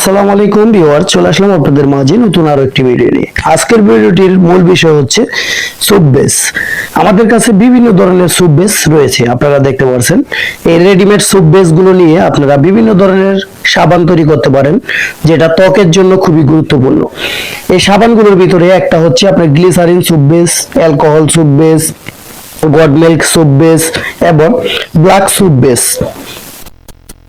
আসসালামু আলাইকুম চলে আসলাম আপনাদের মাঝে নতুন আরও একটি ভিডিও নিয়ে। আজকের ভিডিওটির মূল বিষয় হচ্ছে সুপ বেস আমাদের কাছে বিভিন্ন ধরনের সুপ বেস রয়েছে, আপনারা দেখতে পাচ্ছেন এই রেডিমেড সুপ নিয়ে আপনারা বিভিন্ন ধরনের সাবান তৈরি করতে পারেন, যেটা ত্বকের জন্য খুবই গুরুত্বপূর্ণ। এই সাবানগুলোর ভিতরে একটা হচ্ছে আপনার glycerin soap base alcohol soap base goat milk soap base এবং ব্ল্যাক সুপ বেস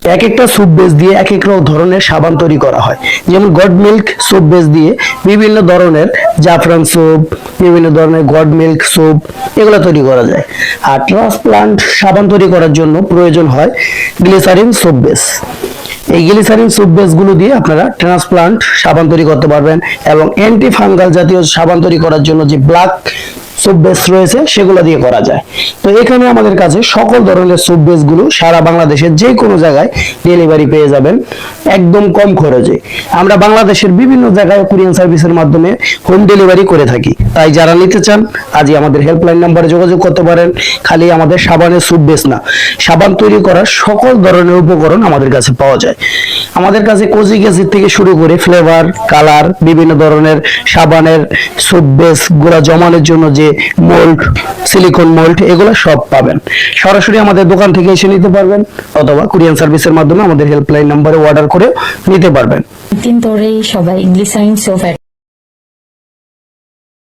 এক একটা স্যুপ বেস দিয়ে এক এক ধরনের সাবান তৈরি করা হয়। যেমন গড মিল্ক স্যুপ বেস দিয়ে বিভিন্ন ধরনের জাফরান স্যুপ বিভিন্ন ধরনের গড মিল্ক স্যুপ এগুলো তৈরি করা যায়। আর ট্রান্সপ্লান্ট সাবান তৈরি করার জন্য প্রয়োজন হয় গ্লিসারিন স্যুপ বেস এই গ্লিসারিন স্যুপ বেসগুলো দিয়ে আপনারা ট্রান্সপ্লান্ট সাবান তৈরি করতে পারবেন এবং অ্যান্টি ফাঙ্গাল জাতীয় সাবান তৈরি করার জন্য যে ব্ল্যাক সুপ বেস রয়েছে, সেগুলো দিয়ে করা যায়। তো এখানে আমাদের কাছে সকল ধরনের সুপ বেসগুলো সারা বাংলাদেশের যে কোনো জায়গায় ডেলিভারি পেয়ে যাবেন, একদম কম খরচে। আমরা বাংলাদেশের বিভিন্ন জায়গায় কুরিয়ান সার্ভিসের মাধ্যমে হোম ডেলিভারি করে থাকি। তাই যারা নিতে চান, আজই আমাদের হেল্পলাইন নাম্বারে যোগাযোগ করতে পারেন। খালি আমাদের সাবানের সুপ বেস না, সাবান তৈরি করার সকল ধরনের উপকরণ আমাদের কাছে পাওয়া যায়। আমাদের কাছে কোজি গ্যাসের থেকে শুরু করে ফ্লেভার কালার বিভিন্ন ধরনের সাবানের সুপ বেসগুলা জমানোর জন্য যে মোল্ড সিলিকন মোল্ড এগুলো সব পাবেন। সরাসরি আমাদের দোকান থেকে এসে নিতে পারবেন, অথবা কুরিয়ান সার্ভিসের মাধ্যমে আমাদের হেল্পলাইন নম্বরে অর্ডার করে নিতে পারবেন। তিন ধরেই সবাই গ্লিসারিন সোপ